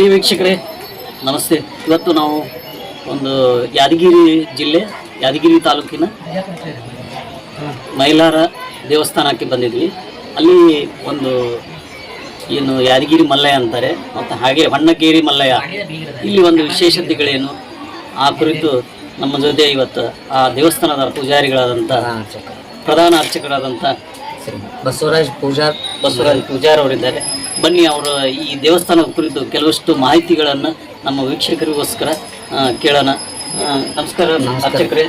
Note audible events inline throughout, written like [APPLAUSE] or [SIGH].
ಪ್ರಿಯ ವೀಕ್ಷಕರೇ ನಮಸ್ತೆ. ಇವತ್ತು ನಾವು ಒಂದು ಯಾದಗಿರಿ ಜಿಲ್ಲೆ ಯಾದಗಿರಿ ತಾಲೂಕಿನ ಮೈಲಾರ ದೇವಸ್ಥಾನಕ್ಕೆ ಬಂದಿದ್ವಿ. ಅಲ್ಲಿ ಒಂದು ಏನು ಯಾದಗಿರಿ ಮಲ್ಲಯ್ಯ ಅಂತಾರೆ ಮತ್ತು ಹಾಗೆ ಹೊಣ್ಣಗೇರಿ ಮಲ್ಲಯ್ಯ. ಇಲ್ಲಿ ಒಂದು ವಿಶೇಷತೆಗಳೇನು? ಆ ಕುರಿತು ನಮ್ಮ ಜೊತೆ ಇವತ್ತು ಆ ದೇವಸ್ಥಾನದ ಪೂಜಾರಿಗಳಾದಂಥ ಪ್ರಧಾನ ಅರ್ಚಕರಾದಂಥ ಬಸವರಾಜ್ ಪೂಜಾರ್. ಬಸವರಾಜ್ ಪೂಜಾರ್ ಅವರಿದ್ದಾರೆ. ಬನ್ನಿ ಅವರ ಈ ದೇವಸ್ಥಾನದ ಕುರಿತು ಕೆಲವಷ್ಟು ಮಾಹಿತಿಗಳನ್ನು ನಮ್ಮ ವೀಕ್ಷಕರಿಗೋಸ್ಕರ ಕೇಳೋಣ. ನಮಸ್ಕಾರ. ಅರ್ಚಕರೇ.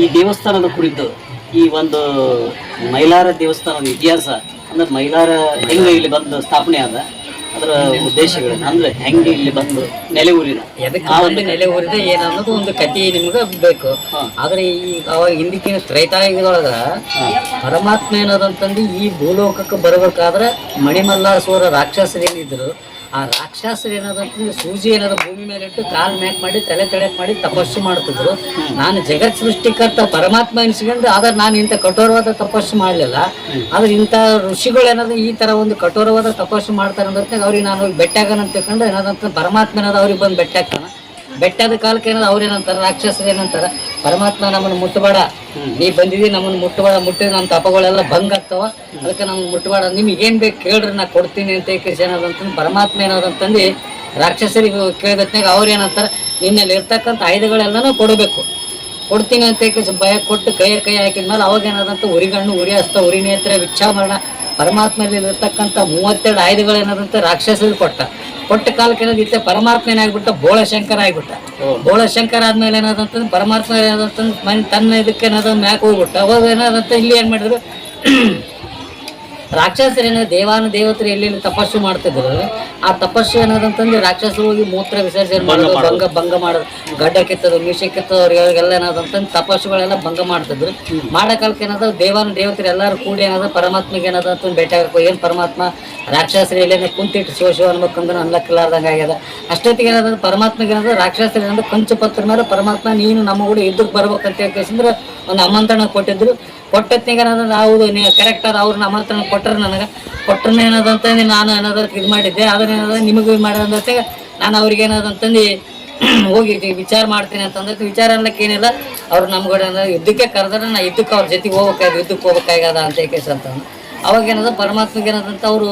ಈ ದೇವಸ್ಥಾನದ ಕುರಿತು ಈ ಒಂದು ಮೈಲಾರ ದೇವಸ್ಥಾನದ ಇತಿಹಾಸ ಅಂದ್ರೆ ಮೈಲಾರ ಹೆಂಗೆ ಇಲ್ಲಿ ಬಂದು ಸ್ಥಾಪನೆ ಆದ? ಅದರ ಉದ್ದೇಶಗಳು ಅಂದ್ರೆ ಹೆಂಗೆ ಇಲ್ಲಿ ಬಂದು ನೆಲೆ ಊರಿನ? ಒಂದು ನೆಲೆ ಊರಿದ ಏನನ್ನೋದು ಒಂದು ಕತೆ ನಿಮ್ಗೆ ಬೇಕು. ಆದ್ರೆ ಈ ಅವಾಗ ಹಿಂದಿಕ್ಕಿನ ತ್ರೈತಾಯುಗದೊಳಗ ಪರಮಾತ್ಮ ಏನದಂತಂದು ಈ ಭೂಲೋಕಕ್ಕೆ ಬರ್ಬೇಕಾದ್ರೆ ಮಣಿಮಲ್ಲಾಸುರ ರಾಕ್ಷಸರು ಏನಿದ್ರು ಆ ರಾಕ್ಷಸರು ಏನದಂತಂದ್ರೆ ಸೂಜಿ ಏನಾದ್ರು ಭೂಮಿ ಮೇಲೆ ಇಟ್ಟು ಕಾಲ್ ಮ್ಯಾಕ್ ಮಾಡಿ, ತಲೆ ತಡೆಕ್ ಮಾಡಿ ತಪಸ್ಸು ಮಾಡ್ತಿದ್ರು. ನಾನು ಜಗತ್ ಸೃಷ್ಟಿಕರ್ತ ಪರಮಾತ್ಮ ಎನಿಸ್ಕೊಂಡು ಆದ್ರೆ ನಾನು ಇಂಥ ಕಠೋರವಾದ ತಪಸ್ಸು ಮಾಡಲಿಲ್ಲ. ಆದ್ರೆ ಇಂಥ ಋಷಿಗಳು ಏನಾದ್ರು ಈ ತರ ಒಂದು ಕಠೋರವಾದ ತಪಸ್ಸು ಮಾಡ್ತಾರೆ ಅಂದ್ರೆ ಅವ್ರಿಗೆ ನಾನು ಬೆಟ್ಟಾಗನ ಅಂತ ತಿಳ್ಕೊಂಡು ಏನಾದಂತ ಪರಮಾತ್ಮ ಏನಾದ್ರು ಅವ್ರಿಗೆ ಬಂದು ಬೆಟ್ಟ ಆಗ್ತಾನ ಬೆಟ್ಟದ ಕಾಲಕ್ಕೆ ಏನಾರ ಅವ್ರು ಏನಂತಾರ ರಾಕ್ಷಸರು ಏನಂತಾರ ಪರಮಾತ್ಮ ನಮ್ಮನ್ನು ಮುಟ್ಟಬೇಡ. ನೀ ಬಂದಿದಿ ನಮ್ಮನ್ನು ಮುಟ್ಟಬೇಡ ಮುಟ್ಟಿದ್ರೆ ನಮ್ಮ ತಪಗಳೆಲ್ಲ ಭಂಗ ಆಗ್ತಾವ. ಅದಕ್ಕೆ ನಮ್ಗೆ ಮುಟ್ಟಬೇಡ. ನಿಮ್ಗೆ ಏನ್ ಬೇಕು ಕೇಳ್ರಿ ನಾ ಕೊಡ್ತೀನಿ ಅಂತ ಕೃಷಿ ಏನಾದಂತಂದು ಪರಮಾತ್ಮ ಏನಾದಂತಂದು ರಾಕ್ಷಸರಿಗೆ ಕೇಳಿದತ್ನಾಗ ಅವ್ರು ಏನಂತಾರ ನಿನ್ನಲ್ಲಿ ಇರ್ತಕ್ಕಂಥ ಆಯುಧಗಳೆಲ್ಲನೂ ಕೊಡಬೇಕು. ಕೊಡ್ತೀನಿ ಅಂತ ಕೃಷಿ ಭಯ ಕೊಟ್ಟು ಕೈಯ ಕೈ ಹಾಕಿದ್ಮೇಲೆ ಅವಾಗ ಏನಾದಂತ ಉರಿಗಣ್ಣು ಉರಿ ಹಸ್ತ ಉರಿ ನೇತ್ರ ವಿಚ್ಛಾಮರಣ ಪರಮಾತ್ಮಲ್ಲಿ ಇರ್ತಕ್ಕಂಥ ಮೂವತ್ತೆರಡು ಆಯುಧಗಳು ಏನಾದಂತೆ ರಾಕ್ಷಸರಿಗೆ ಕೊಟ್ಟ. ಕೊಟ್ಟ ಕಾಲಕ್ಕೆ ಏನಾದಿತ್ತೆ ಪರಮಾತ್ಮ ಏನಾಗ್ಬಿಟ್ಟ ಬೋಳಶಂಕರ ಆಗ್ಬಿಟ್ಟ. ಬೋಳಶಂಕರ ಆದ್ಮೇಲೆ ಏನಾದಂತಂದ್ರೆ ಪರಮಾತ್ಮ ಏನಾದಂತಂದ್ರೆ ಮನೆ ತನ್ನ ಇದಕ್ಕೆ ಏನಾದ್ರು ಮ್ಯಾಕ್ ಹೋಗ್ಬಿಟ್ಟ. ಅವಾಗ ಏನಾದಂತ ಇಲ್ಲಿ ಏನ್ ಮಾಡಿದ್ರು? ರಾಕ್ಷಸರೇನ ದೇವಾನು ದೇವತರು ಎಲ್ಲೆಲ್ಲಿ ತಪಸ್ಸು ಮಾಡ್ತಿದ್ರು ಆ ತಪಸ್ಸು ಏನದಂತಂದ್ರೆ ರಾಕ್ಷಸರು ಹೋಗಿ ಮೂತ್ರ ವಿಸರ್ಜನೆ ಮಾಡೋದು ಭಂಗ ಭಂಗ ಮಾಡೋದು. ಗಡ್ಡ ಕಿತ್ತದು ಮೀಸೆ ಕಿತ್ತದು ಅವ್ರಿಗೆಲ್ಲ ಏನದಂತಂದ್ರೆ ತಪಸ್ಸುಗಳೆಲ್ಲ ಭಂಗ ಮಾಡ್ತಿದ್ರು. ಮಾಡೋ ಕಾಲಕ್ಕೆ ಏನದ ದೇವಾನು ದೇವತರು ಎಲ್ಲರೂ ಕೂಡಿ ಏನಾದ್ರು ಪರಮಾತ್ಮಗೆ ಏನದ ಅಂತ ಭೇಟಿ ಆಗಬೇಕು. ಏನು ಪರಮಾತ್ಮ ರಾಕ್ಷಸರು ಎಲ್ಲೇನೆ ಕುಂತಿಟ್ಟು ಶಿವ ಶಿವ ಅನ್ಬೇಕಂದ್ರೆ ಅನ್ಲಕ್ಕಿಲ್ಲಾರ್ದಂಗೆ ಆಗ್ಯದ ಅಷ್ಟೊತ್ತಿಗೆ ಏನಾದ್ರು ಪರಮಾತ್ಮಗೆ ಏನಾದ್ರು ರಾಕ್ಷಸರು ಏನಾದ್ರು ಕಂಚು ಪತ್ರ ಮೇಲೆ ಪರಮಾತ್ಮ ನೀನು ನಮ್ಮ ಕೂಡ ಅಂತ ಬರ್ಬೇಕಂತ ಹೇಳ್ಕೇಸಂದ್ರೆ ಒಂದು ಆಮಂತ್ರಣ ಕೊಟ್ಟಿದ್ರು. ಕೊಟ್ಟತ್ನಾಗ ಏನಾದ್ರು ನಾವು ಕರೆಕ್ಟರ್ ಕರೆಕ್ಟ್ ಅದ ಅವ್ರನ್ನ ಆಮಂತ್ರಣ ಕೊಟ್ಟರು ನನಗೆ. ಕೊಟ್ಟರು ಏನದಂತಂದು ನಾನು ಏನಾದ್ರು ಇದು ಮಾಡಿದ್ದೆ. ಆದ್ರೆ ಏನದ ನಿಮಗೂ ಇದು ಮಾಡೋದಂತೆ ನಾನು ಅವ್ರಿಗೆ ಏನದಂತಂದು [CLEARS THROAT] ಹೋಗಿ ವಿಚಾರ ಮಾಡ್ತೀನಿ ಅಂತಂದ್ರೆ ವಿಚಾರ ಅನ್ಲಕ್ಕೆ ಏನಿಲ್ಲ. ಅವ್ರು ನಮ್ಗಡೆ ಯುದ್ಧಕ್ಕೆ ಕರೆದ್ರೆ ನಾ ಯುದ್ಧಕ್ಕೆ ಅವ್ರ ಜೊತೆಗೆ ಹೋಗ್ಬೇಕಾಯ್ತು ಯುದ್ಧಕ್ಕೆ ಹೋಗ್ಬೇಕಾಗ್ಯದ ಅಂತ ಕೇಸ್ ಅಂತ ಅವಾಗ ಏನದ ಪರಮಾತ್ಮಗೆ ಏನದಂತ ಅವರು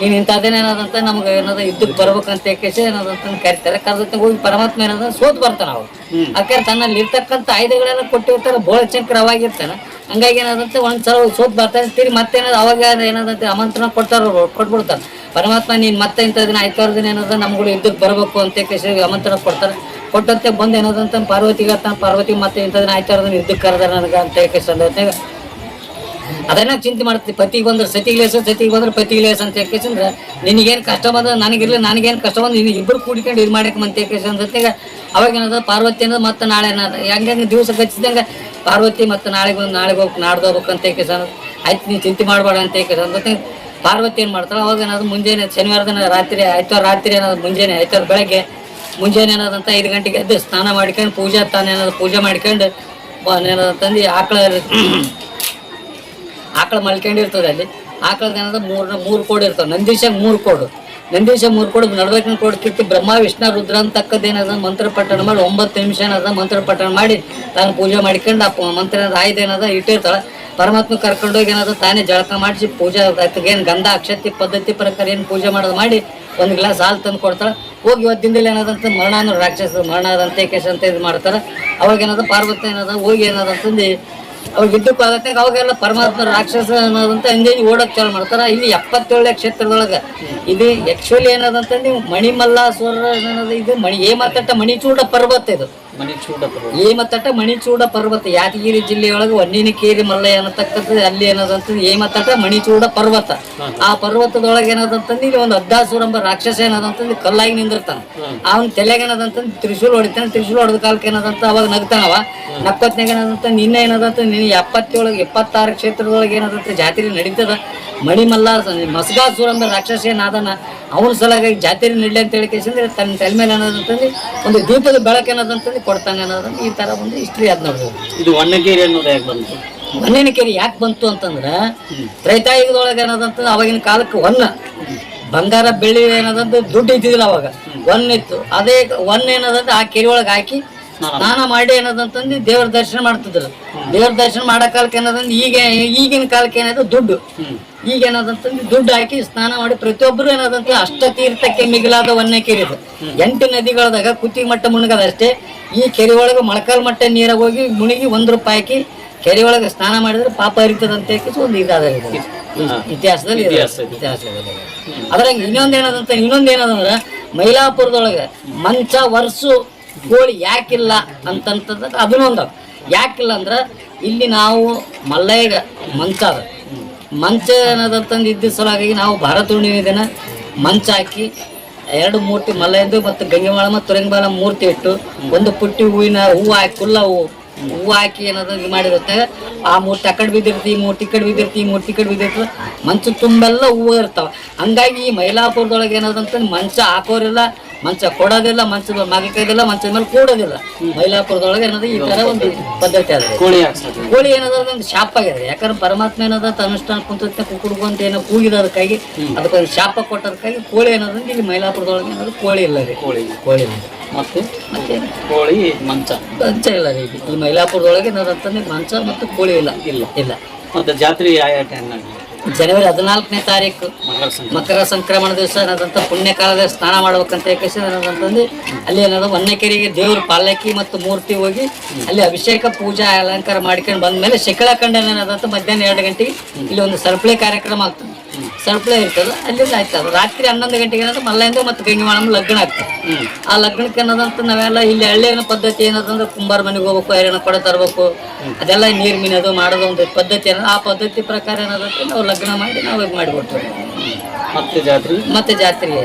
ನೀನು ಇಂಥದ್ದೇನು ಏನದಂತ ನಮ್ಗೆ ಏನದ ಯುದ್ಧಕ್ಕೆ ಬರ್ಬೇಕಂತ ಕೇಸ ಏನದಂತ ಕರಿತಾರೆ. ಕರೆದ ಹೋಗಿ ಪರಮಾತ್ಮ ಏನದ ಸೋತ್ ಬರ್ತಾನ ಅವ್ರು. ಯಾಕಂದ್ರೆ ತನ್ನಲ್ಲಿ ಇರ್ತಕ್ಕಂಥ ಆಯುಧಗಳೆಲ್ಲ ಕೊಟ್ಟಿರ್ತಾರೆ. ಬೋಳ ಅವಾಗಿರ್ತಾನೆ ಹಂಗಾಗಿ ಏನಾದಂತೆ ಒಂದ್ಸಲ ಸೋತ್ ಬರ್ತಾರೆ ಮತ್ತೆ ಮತ್ತೇನಾದ್ರು ಅವಾಗ ಏನಾದಂತೆ ಆಮಂತ್ರಣ ಕೊಡ್ತಾರ ಕೊಟ್ಬಿಡ್ತಾರೆ. ಪರಮಾತ್ಮ, ನೀನು ಮತ್ತೆ ಇಂಥ ದಿನ ಆಯ್ತಾರ ದಿನ ಏನಾದ್ರೆ ನಮ್ಗಳು ಯುದ್ಧಕ್ಕೆ ಬರಬೇಕು ಅಂತ ಕೇಸಿ ಆಮಂತ್ರಣ ಕೊಡ್ತಾರೆ. ಕೊಟ್ಟಂತೆ ಬಂದು ಏನಾದಂತ ಪಾರ್ವತಿಗೆ ಪಾರ್ವತಿ ಮತ್ತೆ ಇಂಥ ದಿನ ಆಯ್ತಾರ ದಿನ ಯುದ್ಧಕ್ಕೆ ಕರೆದಾರ ನನಗೆ ಅಂತ ಕೇಸಿ ಅಂದಾಗ ಅದನ್ನ ಚಿಂತೆ ಮಾಡ್ತೀವಿ ಪತಿಗೆ ಬಂದ್ರೆ ಸತಿಗೆ ಲೇಸ, ಸತಿಗೆ ಬಂದ್ರೆ ಪತಿಗೆ ಲೇಸ ಅಂತ ಯಾಕೆಂದ್ರೆ ನಿನಗೇನು ಕಷ್ಟ ಬಂದ್ರೆ ನನಗಿರ್ಲಿ, ನನಗೇನು ಕಷ್ಟ ಬಂದ್ರೆ ನೀನು ಇಬ್ಬರು ಕೂಡಿಕೊಂಡು ಇದು ಮಾಡಕ್ಕೆ ಅಂತ ಯಾಕೆ ಅಂದಾಗ ಅವಾಗ ಏನದ ಪಾರ್ವತಿ ಅನ್ನೋದು ಮತ್ತೆ ನಾಳೆ ಏನಾದ, ಹೆಂಗೆ ದಿವಸ ಗಚ್ಚಿದಂಗೆ ಪಾರ್ವತಿ ಮತ್ತೆ ನಾಳೆ ಬಂದು ನಾಳೆಗೆ ಹೋಗಿ ನಾಡ್ದು ಹೋಗ್ಬೇಕು ಅಂತ ಅನ್ನೋದು ಆಯ್ತು, ನೀನು ಚಿಂತೆ ಮಾಡಬೇಡ ಅಂತ ಯಾಕೆ ಅಂದ್ರೆ ಪಾರ್ವತಿ ಏನು ಮಾಡ್ತಾಳೆ, ಅವಾಗ ಏನಾದ್ರು ಮುಂಜಾನೆ ಶನಿವಾರದ ರಾತ್ರಿ, ಆಯ್ತವಾರ ರಾತ್ರಿ ಏನಾದ್ರು ಮುಂಜಾನೆ, ಆಯ್ತವಾರ ಬೆಳಗ್ಗೆ ಮುಂಜಾನೆ ಏನಾದಂತ ಐದು ಗಂಟೆಗೆ ಎದ್ದು ಸ್ನಾನ ಮಾಡ್ಕೊಂಡು ಪೂಜಾ ತಾನೇನಾದ್ರು ಪೂಜೆ ಮಾಡ್ಕೊಂಡು ಏನದಂತಂದು ಆಕಳ ಆಕಳ ಮಲ್ಕೊಂಡಿರ್ತದೆ ಅಲ್ಲಿ. ಆಕಳದ ಏನದ ಮೂರ್ ಮೂರು ಕೋಡ್ ಇರ್ತವೆ. ನಂದೀಶ ಮೂರು ಕೋಡು. ನಂದೀಶ ಮೂರು ಕೋಡು ನಡ್ಬೇಕಿನ ಕೋಡ್ ಕಿತ್ತಿ ಬ್ರಹ್ಮ, ವಿಷ್ಣು, ರುದ್ರ ಅಂತಕ್ಕದ್ದು ಏನದ ಮಂತ್ರ ಪಠಣ ಮಾಡಿ ಒಂಬತ್ತು ನಿಮಿಷ ಏನದ ಮಂತ್ರ ಪಠಣ ಮಾಡಿ ತಾನು ಪೂಜೆ ಮಾಡ್ಕೊಂಡು ಆ ಮಂತ್ರ ಆಯ್ದು ಏನದ ಇಟ್ಟಿರ್ತಾಳ. ಪರಮಾತ್ಮ ಕರ್ಕೊಂಡೋಗಿ ಏನದ ತಾನೇ ಜಳಕ ಮಾಡಿಸಿ ಪೂಜೆ ಏನು ಗಂಧ, ಅಕ್ಷತಿ, ಪದ್ಧತಿ ಪ್ರಕಾರ ಏನು ಪೂಜೆ ಮಾಡೋದು ಮಾಡಿ ಒಂದು ಗ್ಲಾಸ್ ಹಾಲು ತಂದು ಕೊಡ್ತಾಳೆ. ಹೋಗಿ ಇವತ್ತಿಂದಲೇ ಏನದಂತ ಮರಣ ರಾಕ್ಷಸ ಮರಣ ಅದಂತೆ ಕೇಶ ಅಂತ ಇದು ಮಾಡ್ತಾರೆ. ಅವಾಗ ಏನದ ಪಾರ್ವತಿ ಏನದ ಹೋಗಿ ಏನದಂತಂದು ಅವಾಗ ಯುದ್ಧಕ್ಕೆ ಆಗತ್ತೆ ಅವಾಗೆಲ್ಲ ಪರಮಾತ್ಮ ರಾಕ್ಷಸ ಅನ್ನೋದಂತ ಹಂಗೆ ಓಡಕ್ ಚಾಲು ಮಾಡ್ತಾರೆ. ಇಲ್ಲಿ ಎಪ್ಪತ್ತೇಳನೇ ಕ್ಷೇತ್ರದೊಳಗೆ ಇದು ಆಕ್ಚುಲಿ ಏನದಂತ ನೀವು ಮಣಿಮಲ್ಲಾಸುರ ಅನ್ನೋದು ಇದು ಮಣಿ, ಏ ಮಾತಾಟ ಮಣಿಚೂಡ ಪರ್ವತ ಇದು. ಚೂಡ ಮಣಿಚೂಡ ಪರ್ವತ. ಯಾದಗಿರಿ ಜಿಲ್ಲೆಯೊಳಗೆ ವನ್ನಿನಕೇರಿ ಮಲ್ಲಯ್ಯ ಅನ್ನತಕ್ಕಂಥದ್ದು ಅಲ್ಲಿ ಏನದಂತ ಏಮತಟ್ಟ ಮಣಿಚೂಡ ಪರ್ವತ. ಆ ಪರ್ವತದೊಳಗೆ ಏನದಂತಂದ್ರೆ ಇಲ್ಲಿ ಒಂದು ಅದ್ದಾಸುರ ಎಂಬ ರಾಕ್ಷಸ ಏನದಂತಂದ್ರೆ ಕಲ್ಲಾಗಿ ನಿಂದಿರ್ತಾನ. ಅವನ ತಲೆಗೆ ಏನದಂತಂದ್ರೆ ತ್ರಿಶೂಲ್ ಹೊಡಿತಾನೆ. ತ್ರಿಶೂಲ್ ಹೊಡೆದ ಕಾಲಕ್ಕೆ ಏನದಂತ ಅವಾಗ ನಗ್ತಾನವ. ನಕ್ಕತ್ನಾಗ ಏನದಂತ ನಿನ್ನೆ ಏನದಂತ ನಿನ್ನ ಎಪ್ಪತ್ತೇಳಗೆ ಎಪ್ಪತ್ತಾರು ಕ್ಷೇತ್ರದೊಳಗೆ ಏನದಂತ ಜಾತ್ರೆ ನಡೀತದ. ಮಣಿಮಲ್ಲ ಮಸಗಾಸುರ ಅಂದ್ರೆ ರಾಕ್ಷಸ ಏನಾದನ ಅವನ ಸಲುವಾಗಿ ಜಾತ್ರೆ ನೀಡ್ಲಿ ಅಂತ ಹೇಳಿಕೆಸಿಂದ್ರೆ ತನ್ನ ತಲೆ ಮೇಲೆ ಅನ್ನೋದಂತಂದು ಒಂದು ದೀಪದ ಬೆಳಕು ಏನದಂತಂದು ಕೊಡ್ತಾನೆ ಅನ್ನೋದನ್ನ ಈ ತರ ಒಂದು ಹಿಸ್ಟ್ರಿ ಅದ್ ನೋಡ್ಬೋದು ಇದು ಹೊನ್ನಕೇರಿ ಅನ್ನೋದು ಯಾಕೆ ಬಂತು? ಹೊನ್ನಿನಕೇರಿ ಕೆರೆ ಯಾಕೆ ಬಂತು ಅಂತಂದ್ರೆ ತ್ರೈತಾಯುಗದೊಳಗೆ ಏನದಂತಂದ್ರೆ ಅವಾಗಿನ ಕಾಲಕ್ಕೆ ಹೊನ್ನ. ಬಂಗಾರ ಬೆಳ್ಳಿ ಏನದಂತ ದುಡ್ಡು ಇದ್ದಿದ್ದಿಲ್ಲ ಅವಾಗ. ಒನ್ ಇತ್ತು ಅದೇ ಒನ್ ಏನದಂತ ಆ ಕೆರೆ ಒಳಗೆ ಹಾಕಿ ಸ್ನಾನ ಮಾಡಿ ಏನದಂತಂದು ದೇವ್ರ ದರ್ಶನ ಮಾಡ್ತಿದ್ರು ದೇವ್ರ ದರ್ಶನ ಮಾಡೋ ಕಾಲಕ್ಕೆ ಏನದಂದ್ರೆ ಈಗ ಈಗಿನ ಕಾಲಕ್ಕೆ ಏನದು ದುಡ್ಡು ಈಗ ಏನದಂತಂದು ದುಡ್ಡು ಹಾಕಿ ಸ್ನಾನ ಮಾಡಿ ಪ್ರತಿಯೊಬ್ಬರು ಏನದಂತ ಅಷ್ಟ ತೀರ್ಥಕ್ಕೆ ಮಿಗಿಲಾದ ಒನ್ನೆ ಕೆರೆ ಇದು ಎಂಟು ನದಿಗಳದಾಗ ಕುತ್ತಿಗೆ ಮಟ್ಟ ಮುಳುಗದಷ್ಟೇ ಈ ಕೆರೆ ಒಳಗೆ ಮೊಳಕಾಲ್ ಮಟ್ಟ ನೀರಾಗ ಹೋಗಿ ಮುಳುಗಿ ಒಂದ್ ರೂಪಾಯಿ ಹಾಕಿ ಕೆರೆ ಒಳಗೆ ಸ್ನಾನ ಮಾಡಿದ್ರೆ ಪಾಪ ಇರ್ತದಂತ ಒಂದು ಇದಾದ ಇದು. ಇತಿಹಾಸದಲ್ಲಿ. ಇತಿಹಾಸದಲ್ಲಿ. ಅದ್ರಾಗ ಇನ್ನೊಂದ್ ಏನದಂತ ಇನ್ನೊಂದ್ ಏನದಂದ್ರ ಮೈಲಾಪುರದೊಳಗೆ ಮಂಚ ವರ್ಸು ಕೋಳಿ ಯಾಕಿಲ್ಲ ಅಂತಂತಂದ್ರೆ ಅದನ್ನೊಂದು ಯಾಕಿಲ್ಲ ಅಂದ್ರೆ ಇಲ್ಲಿ ನಾವು ಮಲ್ಲಯ್ಯಗ ಮಂಚ ಅದ. ಮಂಚ ಅನ್ನೋದಂತಂದು ಇದ್ದ ಸಲುವಾಗಿ ನಾವು ಭಾರತ ಹುಣ್ಣಿಮೆ ದಿನ ಮಂಚ ಹಾಕಿ ಎರಡು ಮೂರ್ತಿ ಮಲ್ಲಯ್ಯದು ಮತ್ತು ಗಂಗೆಮಾಳ ಮತ್ತು ತುರಂಗಬಾಲ ಮೂರ್ತಿ ಇಟ್ಟು ಒಂದು ಪುಟ್ಟಿ ಹೂವಿನ ಹೂವು ಹಾಕಿ ಕುಲ್ಲ ಹೂವು ಹಾಕಿ ಏನಾದ್ರು ಇದು ಮಾಡಿರುತ್ತೆ. ಆ ಮೂರ್ತಿ ಆ ಕಡೆ ಬಿದ್ದಿರ್ತಿ ಮೂರ್ತಿ ಕಡೆ ಬಿದ್ದಿರ್ತಿ ಈ ಮೂರ್ತಿ ಕಡೆ ಬಿದ್ದಿರ್ತದೆ ಮಂಚ ತುಂಬೆಲ್ಲ ಹೂವು ಇರ್ತಾವೆ. ಹಂಗಾಗಿ ಈ ಮೈಲಾಪುರದೊಳಗೆ ಏನದಂತ ಮಂಚ ಹಾಕೋರಿಲ್ಲ. ಮಂಚ ಕೊಡೋದಿಲ್ಲ ಮಂಚದ ಮಗಕ್ಕೋದಿಲ್ಲ ಮಂಚದ ಮೇಲೆ ಕೂಡೋದಿಲ್ಲ. ಮೈಲಾಪುರದೊಳಗೆ ಏನದ ಈ ತರ ಒಂದು ಪದ್ಧತಿ ಅದ ಕೋಳಿ ಕೋಳಿ ಏನದ ಒಂದು ಶಾಪ ಆಗಿದೆ. ಯಾಕಂದ್ರೆ ಪರಮಾತ್ಮ ಏನದ ಅನುಷ್ಠಾನ ಕುಂತ ಕುಕ್ಕುಡ್ಕೊಂತ ಏನೋ ಕೂಗಿದ ಅದಕ್ಕಾಗಿ ಅದಕ್ಕೊಂದು ಶಾಪ ಕೊಟ್ಟದಕ್ಕಾಗಿ ಕೋಳಿ ಏನದಂದ್ರೆ ಇಲ್ಲಿ ಮೈಲಾಪುರದೊಳಗೆ ಏನಾದ್ರು ಕೋಳಿ ಇಲ್ಲ ರೀ. ಕೋಳಿ. ಕೋಳಿ ಇಲ್ಲ. ಮತ್ತೆ? ಮತ್ತೆ ಕೋಳಿ ಮಂಚ. ಮಂಚ ಇಲ್ಲ ರೀ. ಇಲ್ಲಿ. ಈ ಮೈಲಾಪುರದೊಳಗೆ ಏನದಂತಂದ್ರೆ ಮಂಚ ಮತ್ತು ಕೋಳಿ ಇಲ್ಲ. ಇಲ್ಲ. ಇಲ್ಲ. ಮತ್ತೆ ಜಾತ್ರೆ ಯಾವ ಟೈಮ್ನಾಗ ಜನವರಿ ಹದಿನಾಲ್ಕನೇ ತಾರೀಕು ಮಕರ ಸಂಕ್ರಮಣ ದಿವಸ ಪುಣ್ಯ ಕಾಲದ ಸ್ನಾನ ಮಾಡ್ಬೇಕಂತ ಏಕಂತಂದು ಅಲ್ಲಿ ಏನದ ಕೆರೆಗೆ ದೇವ್ರ ಪಾಲಕಿ ಮತ್ತು ಮೂರ್ತಿ ಹೋಗಿ ಅಲ್ಲಿ ಅಭಿಷೇಕ, ಪೂಜಾ, ಅಲಂಕಾರ ಮಾಡ್ಕೊಂಡು ಬಂದ್ಮೇಲೆ ಶಕಲ ಕಂಡನ ಏನಾದಂತ ಮಧ್ಯಾಹ್ನ ಎರಡು ಗಂಟೆಗೆ ಇಲ್ಲಿ ಒಂದು ಸರಪಳಿ ಕಾರ್ಯಕ್ರಮ ಆಗ್ತದೆ. ಸರಪಳಿ ಇರ್ತದ ಅಲ್ಲಿಂದ ಆಯ್ತದ. ರಾತ್ರಿ ಹನ್ನೊಂದು ಗಂಟೆಗೆ ಏನಂದ್ರೆ ಮಲ್ಲೆಯಿಂದ ಮತ್ತು ಮಾಡಮ್ ಲಗ್ನ ಆಗ್ತದೆ. ಆ ಲಗ್ನಕ್ಕೆ ಏನದಂತ ನಾವೆಲ್ಲ ಇಲ್ಲಿ ಹಳ್ಳಿಯ ಪದ್ಧತಿ ಏನದಂದ್ರೆ ಕುಂಬಾರ ಮನೆಗೆ ಹೋಗ್ಬೇಕು ಐರಣ ಕೊಡ ತರಬೇಕು. ಅದೆಲ್ಲ ನೀರ್ ಮೀನದು ಮಾಡೋದು ಒಂದು ಪದ್ಧತಿ ಏನದ. ಆ ಪದ್ಧತಿ ಪ್ರಕಾರ ಏನದಂತ ನಾವು ಲಗ್ನ ಮಾಡಿ ನಾವು ಇದು ಮಾಡಿಕೊಡ್ತೇವೆ. ಮತ್ತೆ ಜಾತ್ರೆ? ಮತ್ತೆ ಜಾತ್ರೆಗೆ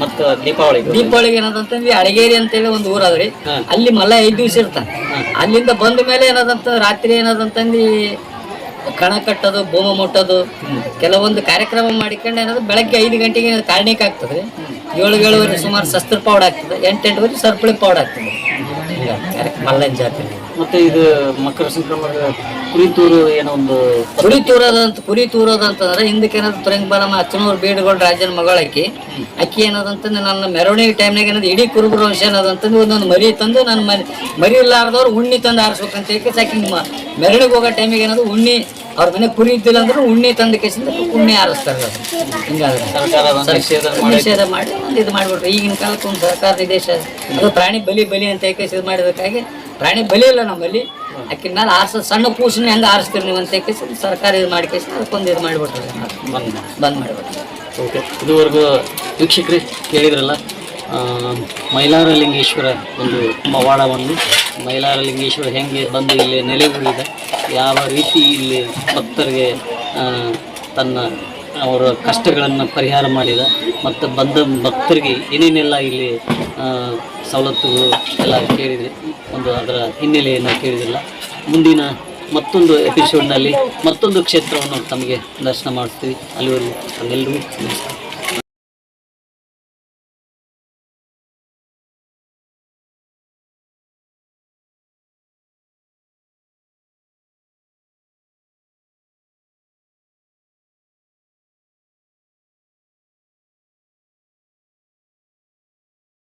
ಮತ್ತೆ ದೀಪಾವಳಿಗೆ ದೀಪಾವಳಿಗೆ ಏನದಂತಂದ್ರೆ ಅಡಗೇರಿ ಅಂತೇಳಿ ಒಂದು ಊರಾದ್ರಿ. ಅಲ್ಲಿ ಮಲ್ಲ ಐದು ದಿವಸ ಇರ್ತಾನೆ. ಅಲ್ಲಿಂದ ಬಂದ ಮೇಲೆ ಏನದಂತ ರಾತ್ರಿ ಏನದಂತಂದು ಕಣ ಕಟ್ಟೋದು, ಬೋಮ ಮುಟ್ಟೋದು, ಕೆಲವೊಂದು ಕಾರ್ಯಕ್ರಮ ಮಾಡಿಕೊಂಡು ಏನಾದ್ರು ಬೆಳಗ್ಗೆ ಐದು ಗಂಟೆಗೆ ಕಾರಣಕ್ಕೆ ಆಗ್ತದೆ. ಏಳು, ಏಳುವರೆ ಸುಮಾರು ಶಸ್ತ್ರ ಪೌಡ್ ಆಗ್ತದೆ ಎಂಟೆಂಟುವರೆ ಸರ್ಪಳಿ ಪೌಡ್ ಆಗ್ತದೆ. ಮಲ್ಲನ್ ಜಾತ್ರೆ ಮತ್ತೆ ಇದು ಮಕರ ಸಂಕ್ರಮಣ ಕುರಿತೂರು ಏನೋ ಒಂದು ಕುರಿ ತೂರೋದಂತ ಕುರಿ ತೂರೋದಂತಂದ್ರೆ ಹಿಂದಕ್ಕೆ ಏನಾದ್ರು ತುರಂಗ ಬಾಲಮ್ಮ ಅಚ್ಚನೂರು ಬೀಡುಗಳ ರಾಜನ ಮಗಳಕ್ಕಿ ಅಕ್ಕಿ ಏನದಂತಂದ್ರೆ ನನ್ನ ಮೆರವಣಿಗೆ ಟೈಮ್ನಾಗ ಏನದು ಇಡೀ ಕುರುಬರ ವಂಶ ಏನದಂತಂದ್ರೆ ಒಂದೊಂದು ಮರಿ ತಂದು ನನ್ನ ಮರಿ ಮರಿ ಇಲ್ಲಾರ್ದವ್ರು ಉಣ್ಣಿ ತಂದು ಆರಿಸ್ಬೇಕಂತ ಹೇಳಿ ಸಾಕಿ ಮೆರವಣಿಗೆ ಹೋಗೋ ಟೈಮಿಗೆ ಏನದು ಉಣ್ಣಿ ಅವ್ರ ಮನೆ ಕುರಿ ಇದ್ದಿಲ್ಲ ಅಂದ್ರೆ ಉಣ್ಣಿ ತಂದ ಕೇಸಿಂದ ಉಣ್ಣಿ ಆರಿಸ್ತಾರೆ ಅದು ಹಿಂಗಾದ್ರೆ ಸರ್ಕಾರ ನಿಷೇಧ ಮಾಡಿ ಒಂದು ಇದು ಮಾಡಿಬಿಟ್ರು. ಈಗಿನ ಕಾಲಕ್ಕೆ ಒಂದು ಸರ್ಕಾರದ ದೇಶ ಅದು ಪ್ರಾಣಿ ಬಲಿ ಬಲಿ ಅಂತ ಹೇಳಿ ಇದು ಮಾಡಿದಕ್ಕಾಗಿ ಪ್ರಾಣಿ ಬಲಿ ಇಲ್ಲ ನಮ್ಮಲ್ಲಿ. ಅಕ್ಕಿನ ಮೇಲೆ ಆರಿಸ ಸಣ್ಣ ಕೂಸನ್ನ ಹೆಂಗೆ ಆರಿಸ್ತೀರಿ ನೀವು ಅಂತ ಸರ್ಕಾರ ಇದು ಮಾಡಿ ಕೇಸ್ ಅದಕ್ಕೊಂದು ಇದು ಮಾಡಿಬಿಟ್ರಿ. ಬಂದ್ ಬಂದ್ ಮಾಡಿಬಿಟ್ರು. ಓಕೆ ಇದುವರೆಗೂ ವೀಕ್ಷಕರೇ ಕೇಳಿದ್ರಲ್ಲ ಮೈಲಾರ ಲಿಂಗೇಶ್ವರ ಒಂದು ಪವಾಡವನ್ನು ಮೈಲಾರಲಿಂಗೇಶ್ವರ ಹೆಂಗೆ ಬಂದು ಇಲ್ಲಿ ನೆಲೆಯೂರಿದ ಯಾವ ರೀತಿ ಇಲ್ಲಿ ಭಕ್ತರಿಗೆ ತನ್ನ ಅವರ ಕಷ್ಟಗಳನ್ನು ಪರಿಹಾರ ಮಾಡಿದ ಮತ್ತು ಬಂದ ಭಕ್ತರಿಗೆ ಏನೇನೆಲ್ಲ ಇಲ್ಲಿ ಸವಲತ್ತುಗಳು ಎಲ್ಲ ಕೇಳಿದ್ರಿ ಒಂದು ಅದರ ಹಿನ್ನೆಲೆಯನ್ನು ಕೇಳಿದಿಲ್ಲ. ಮುಂದಿನ ಮತ್ತೊಂದು ಎಪಿಸೋಡ್ನಲ್ಲಿ ಮತ್ತೊಂದು ಕ್ಷೇತ್ರವನ್ನು ತಮಗೆ ದರ್ಶನ ಮಾಡ್ತೀವಿ. ಅಲ್ಲಿವರೆಗೂ ಎಲ್ಲರೂ ನಮಸ್ಕಾರ.